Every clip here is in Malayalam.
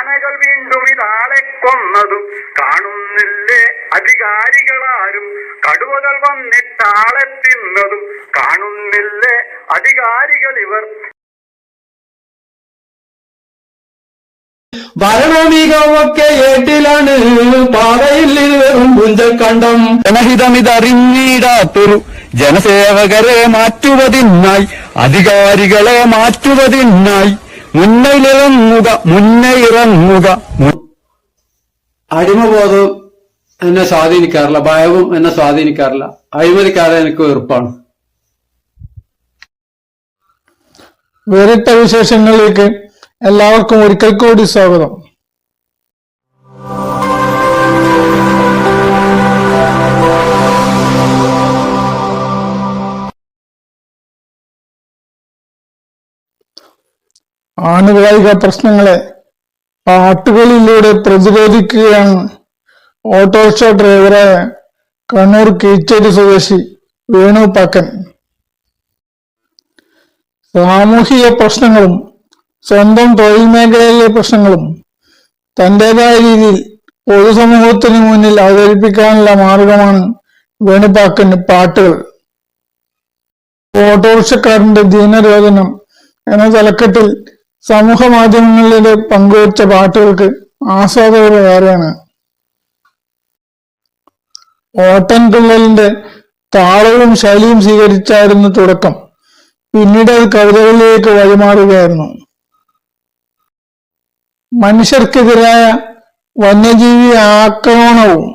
ആനകൾ വീണ്ടും ഇതാളെ കൊന്നതും കാണുന്നില്ലേ? അധികാരികളാരും കടുവകൾ വന്നിട്ടാളെ തിന്നതും കാണുന്നില്ലേ? അധികാരികൾ ഇവർ ഭരണമികമൊക്കെ ഏട്ടിലാണ്. പാതയിൽ വെറും പുഞ്ചക്കണ്ടം. ജനഹിതമിതറിഞ്ഞിടാത്തൊരു ജനസേവകരെ മാറ്റുവതിനായി അധികാരികളെ മാറ്റുവതിനായി. മുന്നയിലിറങ്ങുക മുന്നയിറങ്ങുക. അടിമബോധം എന്നെ സ്വാധീനിക്കാറില്ല ഭയവും എന്നെ സ്വാധീനിക്കാറില്ല. അഴിമതിക്കാരെ എനിക്ക് വെറുപ്പാണ്. വേറിട്ട വിശേഷങ്ങളിലേക്ക് എല്ലാവർക്കും ഒരിക്കൽ കൂടി സ്വാഗതം. ആനുകാലിക പ്രശ്നങ്ങളെ പാട്ടുകളിലൂടെ പ്രതിരോധിക്കുകയാണ് ഓട്ടോറിക്ഷ ഡ്രൈവറായ കണ്ണൂർ കീച്ചേരി സ്വദേശി വേണു പാക്കൻ. സാമൂഹിക പ്രശ്നങ്ങളും സ്വന്തം തൊഴിൽ മേഖലയിലെ പ്രശ്നങ്ങളും തന്റേതായ രീതിയിൽ പൊതുസമൂഹത്തിന് മുന്നിൽ അവതരിപ്പിക്കാനുള്ള മാർഗമാണ് വേണുപാക്കന് പാട്ടുകൾ. ഓട്ടോറിക്ഷക്കാരന്റെ ദീനരോധനം എന്ന തലക്കെട്ടിൽ സമൂഹ മാധ്യമങ്ങളിലെ പങ്കുവച്ച പാട്ടുകൾക്ക് ആസ്വാദകർ ഓട്ടൻ ഓട്ടൻതുള്ളലിന്റെ താളവും ശൈലിയും സ്വീകരിച്ചായിരുന്നു തുടക്കം. പിന്നീട് അത് കവിതകളിലേക്ക് വഴിമാറുകയായിരുന്നു. മനുഷ്യർക്കെതിരായ വന്യജീവി ആക്രമണവും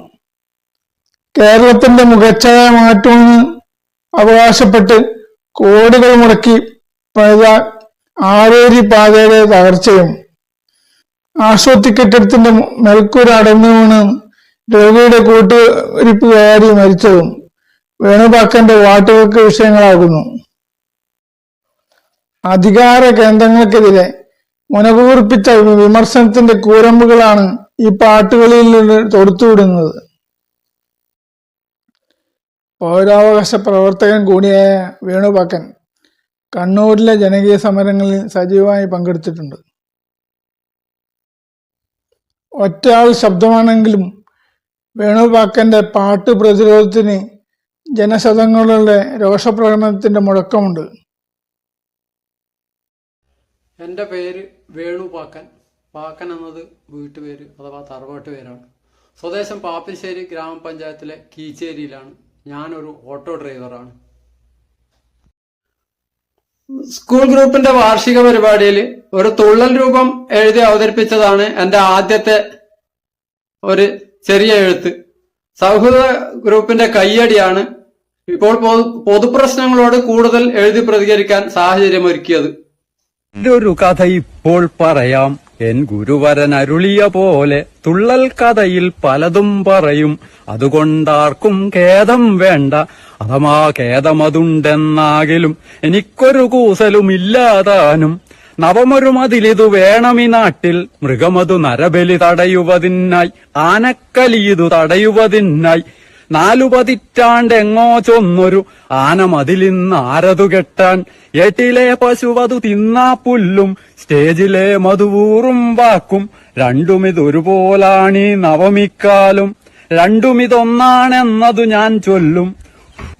കേരളത്തിന്റെ മുഖച്ഛായ മാറ്റുമെന്ന് അവകാശപ്പെട്ട് കോടികൾ മുടക്കി ആവേരി പാതയുടെ തകർച്ചയും ആശുപത്രി കെട്ടിടത്തിന്റെ മേൽക്കൂര അടർന്നു വീണ് രോഗിയുടെ കൂട്ടുരിപ്പ് കയറി മരിച്ചതും വേണുപാക്കന്റെ വാട്ടുകൾക്ക് വിഷയങ്ങളാകുന്നു. അധികാര കേന്ദ്രങ്ങൾക്കെതിരെ മുനകൂർപ്പിച്ച വിമർശനത്തിന്റെ കൂരമ്പുകളാണ് ഈ പാട്ടുകളിൽ നിന്ന് തൊടുത്തുവിടുന്നത്. പൗരാവകാശ പ്രവർത്തകൻ കൂടിയായ വേണുപാക്കൻ കണ്ണൂരിലെ ജനകീയ സമരങ്ങളിൽ സജീവമായി പങ്കെടുത്തിട്ടുണ്ട്. ഒറ്റയാൾ ശബ്ദമാണെങ്കിലും വേണുപാക്കന്റെ പാട്ട് പ്രതിരോധത്തിന് ജനശതങ്ങളുടെ രോഷപ്രകടനത്തിന്റെ മുഴക്കമുണ്ട്. എന്റെ പേര് വേണു പാക്കൻ പാക്കൻ എന്നത് വീട്ടുപേര് അഥവാ തറവാട്ട് പേരാണ് സ്വദേശം പാപ്പിശ്ശേരി ഗ്രാമപഞ്ചായത്തിലെ കീച്ചേരിയിലാണ്. ഞാനൊരു ഓട്ടോ ഡ്രൈവറാണ്. സ്കൂൾ ഗ്രൂപ്പിന്റെ വാർഷിക പരിപാടിയിൽ ഒരു തുള്ളൽ രൂപം എഴുതി അവതരിപ്പിച്ചതാണ് എന്റെ ആദ്യത്തെ ഒരു ചെറിയ എഴുത്ത്. സൗഹൃദ ഗ്രൂപ്പിന്റെ കയ്യടിയാണ് ഇപ്പോൾ പൊതു- പൊതുപ്രശ്നങ്ങളോട് കൂടുതൽ എഴുതി പ്രതികരിക്കാൻ സാഹചര്യമൊരുക്കിയത്. ഒരു കഥ ഇപ്പോൾ പറയാം. എൻ ഗുരുവരൻ അരുളിയ പോലെ തുള്ളൽ കഥയിൽ പലതും പറയും. അതുകൊണ്ടാർക്കും ഖേദം വേണ്ട. അഥമാ ഖേദമതുണ്ടെന്നാകിലും എനിക്കൊരു കൂസലുമില്ലാതാനും നവമൊരു മതിലിതു വേണമി നാട്ടിൽ മൃഗമതു നരബലി തടയുവതിനായി ആനക്കലിയിതു തടയുവതിനായി നാലു പതിറ്റാണ്ടെങ്ങോ ചൊന്നൊരു ആന മതിലിന്ന് ആരതു കെട്ടാൻ എട്ടിലെ പശുവതു തിന്നാ പുല്ലും സ്റ്റേജിലെ മധുവൂറും വാക്കും രണ്ടുമിതൊരുപോലാണീ നവമിക്കാലും. രണ്ടുമിതൊന്നാണെന്നതു ഞാൻ ചൊല്ലും.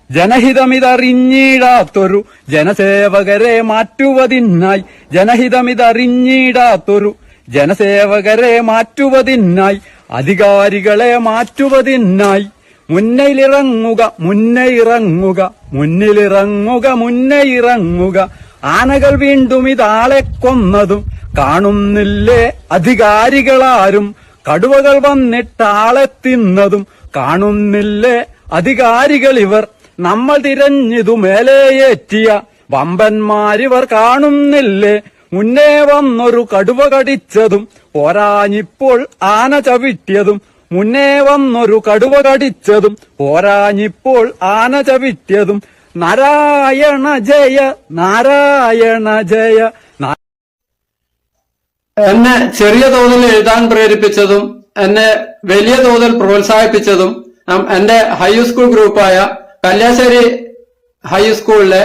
ജനഹിതമിതറിഞ്ഞിടാത്തൊരു ജനസേവകരെ മാറ്റുവതിനായി ജനഹിതമിതറിഞ്ഞിടാത്തൊരു ജനസേവകരെ മാറ്റുവതിനായി അധികാരികളെ മാറ്റുവതിനായി. മുന്നയിലിറങ്ങുക മുന്നയിറങ്ങുക മുന്നിലിറങ്ങുക മുന്നയിറങ്ങുക ആനകൾ വീണ്ടും ഇതാളെ കൊന്നതും കാണുന്നില്ലേ അധികാരികളാരും. കടുവകൾ വന്നിട്ടാളെ തിന്നതും കാണുന്നില്ലേ അധികാരികൾ ഇവർ നമ്മൾ തിരഞ്ഞിതു മേലെയേറ്റിയ വമ്പന്മാരിവർ കാണുന്നില്ലേ? മുന്നേ വന്നൊരു കടുവ കടിച്ചതും പോരാഞ്ഞിപ്പോൾ ആന ചവിട്ടിയതും മുന്നേ വന്നൊരു കടുവ കടിച്ചതും പോരാഞ്ഞിപ്പോൾ ആന ചവിട്ടിയതും നാരായണ ജയ നാരായണ ജയ. എന്നെ ചെറിയ തോതിൽ എഴുതാൻ പ്രേരിപ്പിച്ചതും എന്നെ വലിയ തോതിൽ പ്രോത്സാഹിപ്പിച്ചതും എന്റെ ഹൈസ്കൂൾ ഗ്രൂപ്പായ കല്യാശ്ശേരി ഹൈസ്കൂളിലെ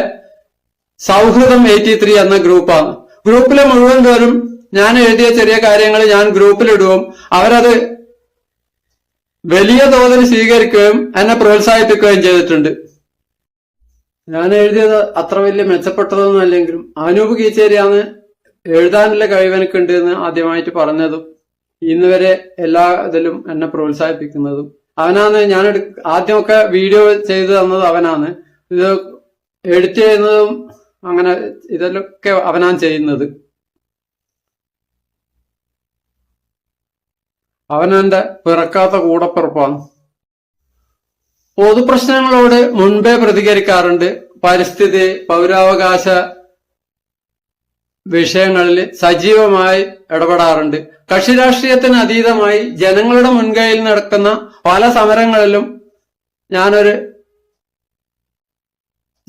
സൗഹൃദം എയ്റ്റി ത്രീ എന്ന ഗ്രൂപ്പാണ് ഗ്രൂപ്പിലെ മുഴുവൻ പേരും ഞാൻ എഴുതിയ ചെറിയ കാര്യങ്ങൾ ഞാൻ ഗ്രൂപ്പിലിടുകയും അവരത് വലിയ തോതിൽ സ്വീകരിക്കുകയും എന്നെ പ്രോത്സാഹിപ്പിക്കുകയും ചെയ്തിട്ടുണ്ട്. ഞാൻ എഴുതിയത് അത്ര വലിയ മെച്ചപ്പെട്ടതൊന്നും അല്ലെങ്കിലും അനൂപ് കീച്ചേരിയാണ് എഴുതാനുള്ള കഴിവെനിക്കുണ്ട് എന്ന് ആദ്യമായിട്ട് പറഞ്ഞതും ഇന്ന് വരെ എല്ലാ ഇതിലും എന്നെ പ്രോത്സാഹിപ്പിക്കുന്നതും അവനാണ് ഞാൻ ആദ്യമൊക്കെ വീഡിയോ ചെയ്തു തന്നത് അവനാണ്. ഇത് എഡിറ്റ് ചെയ്യുന്നതും അങ്ങനെ ഇതിലൊക്കെ അവനാണ് ചെയ്യുന്നത്. അവനെന്റെ പിറക്കാത്ത കൂടപ്പിറപ്പാണ്. പൊതുപ്രശ്നങ്ങളോട് മുൻപേ പ്രതികരിക്കാറുണ്ട്. പരിസ്ഥിതി പൗരാവകാശ വിഷയങ്ങളിൽ സജീവമായി ഇടപെടാറുണ്ട്. കക്ഷി രാഷ്ട്രീയത്തിന് അതീതമായി ജനങ്ങളുടെ മുൻകൈയിൽ നടക്കുന്ന പല സമരങ്ങളിലും ഞാനൊരു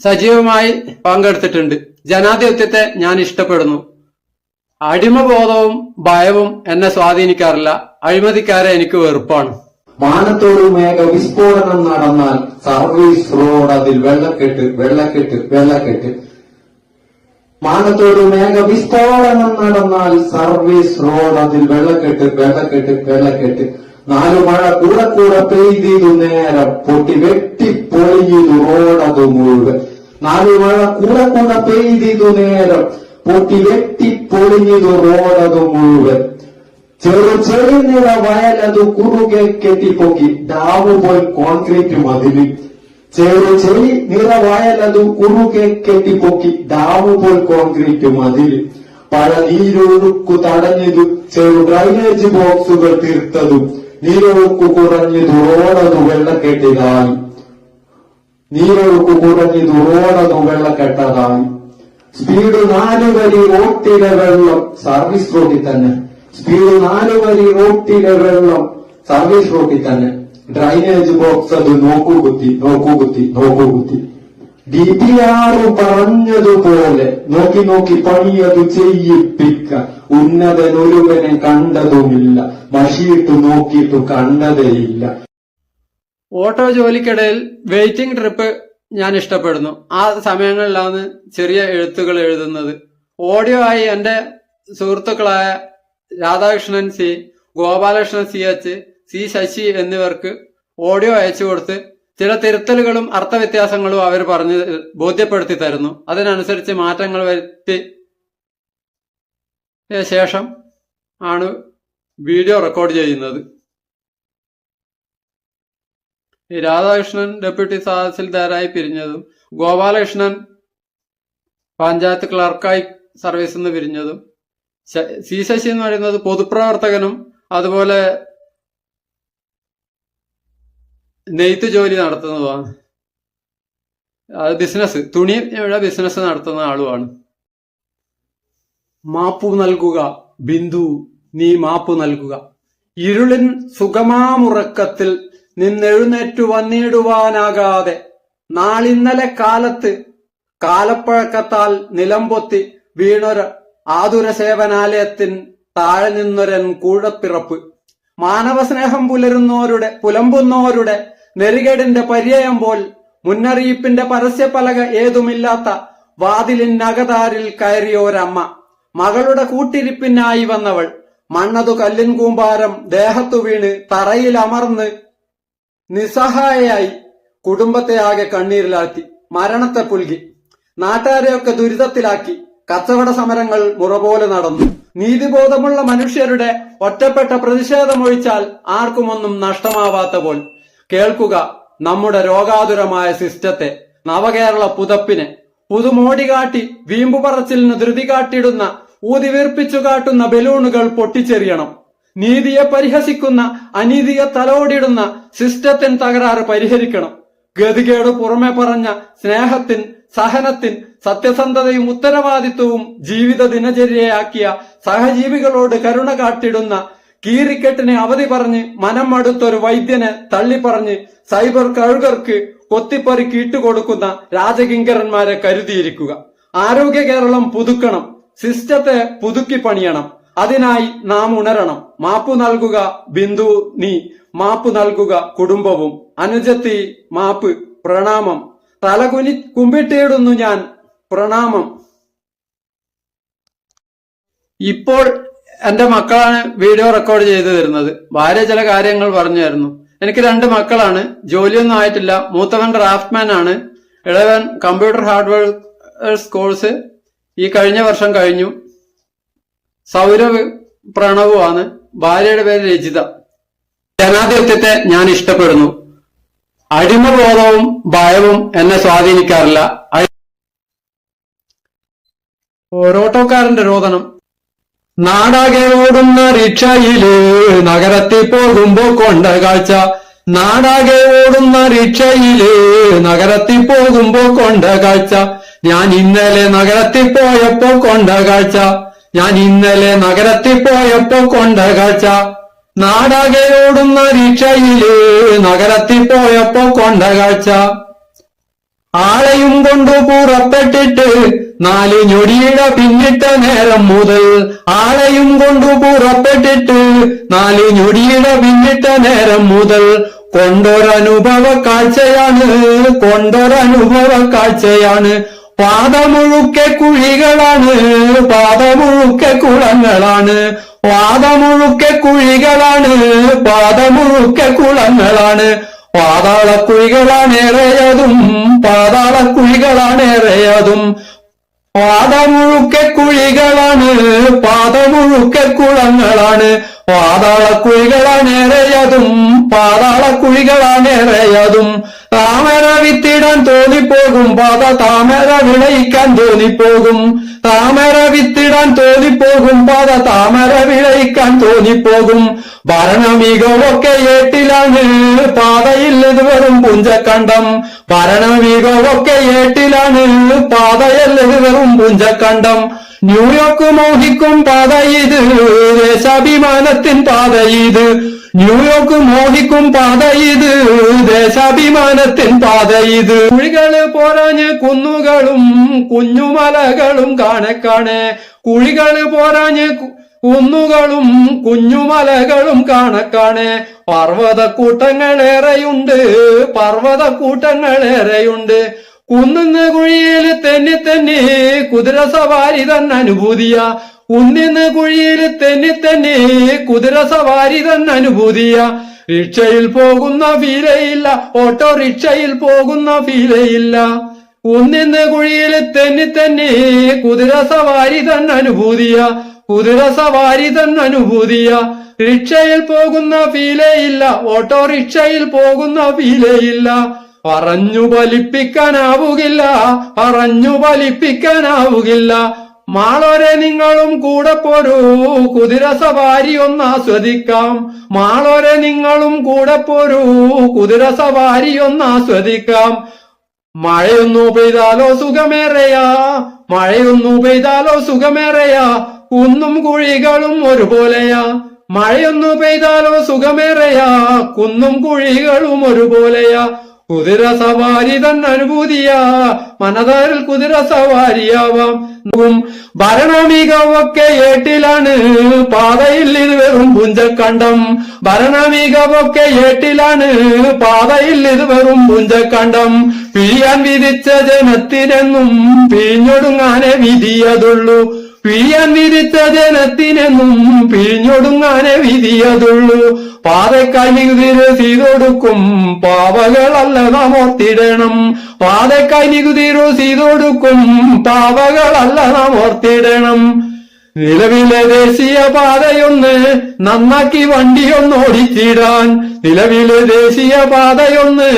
സജീവമായി പങ്കെടുത്തിട്ടുണ്ട്. ജനാധിപത്യത്തെ ഞാൻ ഇഷ്ടപ്പെടുന്നു. അടിമബോധവും ഭയവും എന്നെ സ്വാധീനിക്കാറില്ല. അഴിമതിക്കാരെ എനിക്ക് വെറുപ്പാണ്. മാനത്തോട് മേഘ വിസ്ഫോടനം നടന്നാൽ സർവീസ് റോഡ് അതിൽ വെള്ളക്കെട്ട് വെള്ളക്കെട്ട് വെള്ളക്കെട്ട്. മാനത്തോട് മേഘ വിസ്ഫോടനം നടന്നാൽ സർവീസ് റോഡ് അതിൽ വെള്ളക്കെട്ട് വെള്ളക്കെട്ട് വെള്ളക്കെട്ട്. നാലു മഴ കൂടെ കൂടെ പെയ്തിതു നേരം പൊട്ടി വെട്ടി റോഡ് അത് മുഴുവൻ. നാലു മഴ കൂടെ കൂടെ പെയ്തിതു നേരം പൊട്ടി വെട്ടി റോഡ് അത് മുഴുവൻ. ചെറു ചെറുനിറ വയലത് കുറുകെ കെട്ടിപ്പൊക്കി. ഡാവ് പോയി കോൺക്രീറ്റ് മതിൽ ചെറു ചെറി നിറ വയലതു കുറുകെ കെട്ടിപ്പൊക്കി ഡാമു പോൽ കോൺക്രീറ്റ് മതിൽ പല നീരൊഴുക്കു തടഞ്ഞതു ചെറു ഡ്രൈനേജ് ബോക്സുകൾ തീർത്തതും നീരൊഴുക്കു കുറഞ്ഞതു റോഡതു വെള്ളക്കെട്ടിലായി. നീരൊഴുക്കു കുറഞ്ഞതു റോഡതു വെള്ളക്കെട്ടതായി. സ്പീഡ് നാല് വരി റോട്ടിലെ വെള്ളം സർവീസ് റോഡിൽ തന്നെ. സ്പീഡ് നാല് വരി റോട്ടിലെ വെള്ളം സർവീസ് റോഡിൽ തന്നെ. ഡ്രൈനേജ് ബോക്സ് അത് നോക്കുകുത്തി നോക്കുകുത്തി നോക്കുകുത്തി ഡി പി ആർ പറഞ്ഞതുപോലെ നോക്കി നോക്കി പണിയത് ചെയ്യിപ്പിക്ക. ഉന്നതൻ ഒരുവനെ കണ്ടതുമില്ല മഷിയിട്ട് നോക്കിയിട്ട് കണ്ടതേയില്ല. ഓട്ടോ ജോലിക്കിടയിൽ വെയിറ്റിംഗ് ട്രിപ്പ് ഞാൻ ഇഷ്ടപ്പെടുന്നു. ആ സമയങ്ങളിലാണ് ചെറിയ എഴുത്തുകൾ എഴുതുന്നത്. ഓഡിയോ ആയി എന്റെ സുഹൃത്തുക്കളായ Radhakrishnan C Gopalakrishnan C H C Sasi എന്നിവർക്ക് ഓഡിയോ അയച്ചു കൊടുത്ത് ചില തിരുത്തലുകളും അർത്ഥവ്യത്യാസങ്ങളും അവർ പറഞ്ഞ് ബോധ്യപ്പെടുത്തി തരുന്നു. അതിനനുസരിച്ച് മാറ്റങ്ങൾ വരുത്തി ശേഷം ആണ് വീഡിയോ റെക്കോർഡ് ചെയ്യുന്നത്. രാധാകൃഷ്ണൻ ഡെപ്യൂട്ടി തഹസിൽദാരായി പിരിഞ്ഞതും ഗോപാലകൃഷ്ണൻ പഞ്ചായത്ത് ക്ലർക്കായി സർവീസിൽ നിന്ന് പിരിഞ്ഞതും സി ശശി എന്ന് പറയുന്നത് പൊതുപ്രവർത്തകനും അതുപോലെ നെയ്ത്ത് ജോലി നടത്തുന്നതുമാണ് അത് ബിസിനസ് തുണി ബിസിനസ് നടത്തുന്ന ആളുമാണ്. മാപ്പു നൽകുക ബിന്ദു നീ മാപ്പ് നൽകുക. ഇരുളിൻ സുഗമാമുറക്കത്തിൽ നിന്നെഴുന്നേറ്റു വന്നിടുവാനാകാതെ നാളിന്നലെ കാലത്ത് കാലപ്പഴക്കത്താൽ നിലംപൊത്തി വീണൊരു ആതുര സേവനാലയത്തിൻ താഴെ നിന്നൊരൻ കൂഴപ്പിറപ്പ്. മാനവസ്നേഹം പുലരുന്നവരുടെ പുലമ്പുന്നവരുടെ നെറികേടിന്റെ പര്യായം പോൽ മുന്നറിയിപ്പിന്റെ പരസ്യപലക ഏതുമില്ലാത്ത വാതിലിനകതാരിൽ കയറിയോരമ്മ. മകളുടെ കൂട്ടിരിപ്പിനായി വന്നവൾ മണ്ണതു കല്ലിൻ കൂമ്പാരം ദേഹത്തു വീണ് തറയിൽ അമർന്ന് നിസ്സഹായയായി കുടുംബത്തെ ആകെ കണ്ണീരിലാക്കി മരണത്തെ പുൽകി. നാട്ടുകാരെയൊക്കെ ദുരിതത്തിലാക്കി. കച്ചവട സമരങ്ങൾ മുറപോലെ നടന്നു. നീതിബോധമുള്ള മനുഷ്യരുടെ ഒറ്റപ്പെട്ട പ്രതിഷേധമൊഴിച്ചാൽ ആർക്കുമൊന്നും നഷ്ടമാവാത്ത പോൽ. കേൾക്കുക നമ്മുടെ രോഗാതുരമായ സിസ്റ്റത്തെ നവകേരള പുതപ്പിനെ. പുതുമോടി കാട്ടി വീമ്പു പറച്ചിലിന് ധൃതി കാട്ടിടുന്ന ഊതിവീർപ്പിച്ചു കാട്ടുന്ന ബലൂണുകൾ പൊട്ടിച്ചെറിയണം. നീതിയെ പരിഹസിക്കുന്ന അനീതിയെ തലോടിടുന്ന സിസ്റ്റത്തിൻ തകരാറ് പരിഹരിക്കണം. ഗതികേട് പുറമെ പറഞ്ഞ സ്നേഹത്തിൻ സഹനത്തിൻ സത്യസന്ധതയും ഉത്തരവാദിത്വവും ജീവിത ദിനചര്യയാക്കിയ സഹജീവികളോട് കരുണ കാട്ടിടുന്ന കീറിക്കെട്ടിനെ അവധി പറഞ്ഞ് മനം അടുത്തൊരു വൈദ്യനെ തള്ളിപ്പറഞ്ഞ് സൈബർ കഴുകർക്ക് കൊത്തിപ്പറിക്ക് ഇട്ടുകൊടുക്കുന്ന രാജകിങ്കരന്മാരെ കരുതിയിരിക്കുക. ആരോഗ്യ കേരളം പുതുക്കണം സിസ്റ്റത്തെ പുതുക്കി പണിയണം അതിനായി നാം ഉണരണം. മാപ്പു നൽകുക ബിന്ദു നീ മാപ്പു നൽകുക കുടുംബവും. അനുജത്തി മാപ്പ് പ്രണാമം. തലകുനി കുമ്പിട്ടിടുന്നു ഞാൻ പ്രണാമം. ഇപ്പോൾ എന്റെ മക്കളാണ് വീഡിയോ റെക്കോർഡ് ചെയ്തു തരുന്നത്. ഭാര്യ ചില കാര്യങ്ങൾ പറഞ്ഞു തരുന്നു എനിക്ക് രണ്ട് മക്കളാണ്. ജോലിയൊന്നും ആയിട്ടില്ല. മൂത്തവൻ ഡ്രാഫ്റ്റ്മാൻ ആണ്. ഇളവൻ കമ്പ്യൂട്ടർ ഹാർഡ്വെയർ കോഴ്സ് ഈ കഴിഞ്ഞ വർഷം കഴിഞ്ഞു. സൗരവ് പ്രണവുമാണ്. ഭാര്യയുടെ പേര് രചിത. ജനാധിപത്യത്തെ ഞാൻ ഇഷ്ടപ്പെടുന്നു. അടിമബോധവും ഭയവും എന്നെ സ്വാധീനിക്കാറില്ല. ഓരോട്ടോക്കാരന്റെ രോദനം. നാടാകെ ഓടുന്ന റിക്ഷയിൽ നഗരത്തിൽ പോകുമ്പോ കൊണ്ട കാഴ്ച. നാടാകെ ഓടുന്ന റിക്ഷയിൽ നഗരത്തിൽ പോകുമ്പോ കൊണ്ട കാഴ്ച. ഞാൻ ഇന്നലെ നഗരത്തിൽ പോയപ്പോ കൊണ്ട കാഴ്ച. ഞാൻ ഇന്നലെ നഗരത്തിൽ പോയപ്പോ കൊണ്ട കാഴ്ച. നാടാകെ ഓടുന്ന റിക്ഷയിൽ നഗരത്തിൽ പോയപ്പോ കൊണ്ട കാഴ്ച ആളെയും കൊണ്ടു പുറപ്പെട്ടിട്ട് നാല് ഞൊടിയുടെ പിന്നിട്ട നേരം മുതൽ ആളെയും കൊണ്ടു പുറപ്പെട്ടിട്ട് നാല് ഞൊടിയുടെ പിന്നിട്ട നേരം മുതൽ കൊണ്ടൊരനുഭവ കാഴ്ചയാണ് കൊണ്ടൊരനുഭവ കാഴ്ചയാണ്. പാദമുഴുക്കെ കുഴികളാണ് പാദമുഴുക്കെ കുളങ്ങളാണ്. പാദമുഴുക്കെ കുഴികളാണ് പാദമുഴുക്കെ കുളങ്ങളാണ്. പാതാളക്കുഴികളാണേറെയതും പാതാളക്കുഴികളാണേറെയതും. പാദമുഴുക്കെ കുഴികളാണ് പാദമുഴുക്കെ കുളങ്ങളാണ്. പാതാളക്കുഴികളാണേറെയതും പാതാളക്കുഴികളാണേറെയതും. താമര വിത്തിടാൻ തോന്നിപ്പോകും പാത താമര വിളയിക്കാൻ തോന്നിപ്പോകും. താമര വിത്തിടാൻ തോന്നിപ്പോകും പാത താമര വിളയിക്കാൻ തോന്നിപ്പോകും. ഭരണമികവൊക്കെ ഏട്ടിലാണ് പാതയിൽ ഇത് വെറും പുഞ്ചക്കണ്ടം. ഭരണമികവൊക്കെ ഏട്ടിലാണ് പാതയിൽ ഇത് വെറും പുഞ്ചക്കണ്ടം. ന്യൂയോർക്ക് മോഹിക്കും പാത ഇത് ദേശാഭിമാനത്തിൻ പാത ഇത്. ന്യൂയോർക്ക് മോഹിക്കും പാത ഇത് ദേശാഭിമാനത്തിൻ പാത ഇത്. കുഴികൾ പോരാഞ്ഞ് കുന്നുകളും കുഞ്ഞുമലകളും കാണെ കാണെ കുഴികൾ പോരാഞ്ഞ് കുന്നുകളും കുഞ്ഞുമലകളും കാണക്കാണെ. പർവതക്കൂട്ടങ്ങളേറെയുണ്ട് പർവതക്കൂട്ടങ്ങളേറെയുണ്ട്. കുന്നുന്ന് കുഴിയിൽ തെന്നി തന്നെ കുതിര സവാരി തന്നെ അനുഭൂതിയ കുന്നിന്ന് കുഴിയിൽ തന്നെ തന്നെ കുതിര സവാരി തന്നെ അനുഭൂതിയ റിക്ഷയിൽ പോകുന്ന ഫീലയില്ല ഓട്ടോറിക്ഷയിൽ പോകുന്ന ഫീലയില്ല. ഉന്നിന്ന് കുഴിയിൽ തന്നെ തന്നെ കുതിര സവാരി തന്നെ അനുഭൂതിയ കുതിര സവാരി തന്നെ അനുഭൂതിയ റിക്ഷയിൽ പോകുന്ന ഫീലയില്ല ഓട്ടോറിക്ഷയിൽ പോകുന്ന ഫീലയില്ല. പറഞ്ഞു ഫലിപ്പിക്കാനാവുകില്ല പറഞ്ഞു ഫലിപ്പിക്കാനാവുകില്ല. മാളോരെ നിങ്ങളും കൂടെ പോരൂ. കുതിര സവാരി ഒന്ന് ആസ്വദിക്കാം. മാളോരെ നിങ്ങളും കൂടെ പോരൂ. കുതിര സവാരി ഒന്ന് ആസ്വദിക്കാം. മഴയൊന്നു പെയ്താലോ സുഖമേറെയാ. മഴയൊന്നു പെയ്താലോ സുഖമേറെയാ. കുന്നും കുഴികളും ഒരുപോലെയാ. മഴയൊന്നു പെയ്താലോ സുഖമേറെയാ. കുന്നും കുഴികളും ഒരുപോലെയാ. കുതിര സവാരി തൻ അനുഭൂതിയാ മനതാരിൽ കുതിര സവാരിയാവാം. ഭരണമികവൊക്കെ ഏട്ടിലാണ് പാതയിൽ ഇത് വെറും പുഞ്ചക്കണ്ടം. ഭരണമികവൊക്കെ ഏട്ടിലാണ് പാതയിൽ ഇത് വെറും പുഞ്ചക്കണ്ടം. പിഴിയാൻ വിധിച്ച ജനത്തിനെന്നും പിഴിഞ്ഞൊടുങ്ങാനെ വിധിയതുള്ളൂ. പിഴിയാൻ ജനത്തിനെന്നും പിഴിഞ്ഞൊടുങ്ങാനെ വിധിയതുള്ളൂ. പാതക്കായി ചെയ്തൊടുക്കും. പാവകളല്ല നാം ഓർത്തിടണം. പാതക്കായി ചെയ്തൊടുക്കും. പാവകളല്ല നാം ഓർത്തിടണം. നിലവിലെ ദേശീയ പാതയൊന്ന് നന്നാക്കി വണ്ടിയൊന്ന് ഓടിച്ചിടാൻ. നിലവിലെ ദേശീയ പാതയൊന്ന്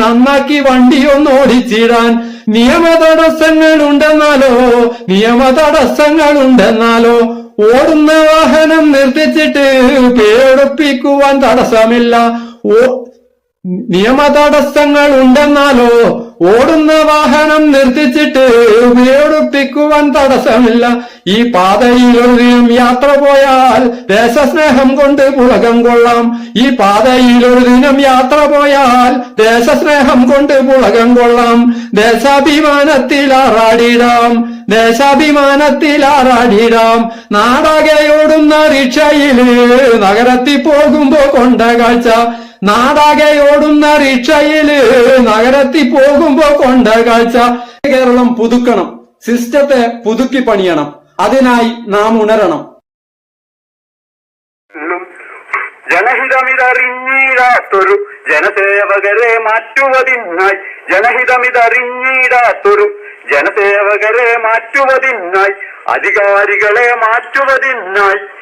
നന്നാക്കി വണ്ടിയൊന്ന് ഓടിച്ചിടാൻ. നിയമ തടസ്സങ്ങൾ ഉണ്ടെന്നാലോ നിയമ തടസ്സങ്ങൾ ഉണ്ടെന്നാലോ ഓടുന്ന വാഹനം നിർത്തിച്ചിട്ട് പേരൊടുപ്പിക്കുവാൻ തടസ്സമില്ല. ഓ നിയമ തടസ്സങ്ങൾ ഉണ്ടെന്നാലോ ഓടുന്ന വാഹനം നിർത്തിച്ചിട്ട് ഉപയോഗിപ്പിക്കുവാൻ തടസ്സമില്ല. ഈ ഒരു യാത്ര പോയാൽ ദേശസ്നേഹം കൊണ്ട് പുളകം കൊള്ളാം. ഈ ദിനം യാത്ര പോയാൽ ദേശസ്നേഹം കൊണ്ട് പുളകം കൊള്ളാം. ദേശാഭിമാനത്തിൽ ആറാടിടാം. ദേശാഭിമാനത്തിൽ ആറാടിടാം. നാടകയോടുന്ന റിക്ഷയിൽ നഗരത്തിൽ പോകുമ്പോ കൊണ്ട കാഴ്ച. നാടാകെ ഓടുന്ന റിക്ഷയിൽ നഗരത്തിൽ പോകുമ്പോ കൊണ്ട കാഴ്ച. കേരളം പുതുക്കണം. സിസ്റ്റത്തെ പുതുക്കി പണിയണം. അതിനായി നാം ഉണരണം. ജനഹിതമിതറിഞ്ഞിടാത്തൊരു ജനസേവകരെ മാറ്റുവതിനായി. ജനഹിതമിതറിഞ്ഞിടാത്തൊരു ജനസേവകരെ മാറ്റുവതിനായി. അധികാരികളെ മാറ്റുവതിനായി.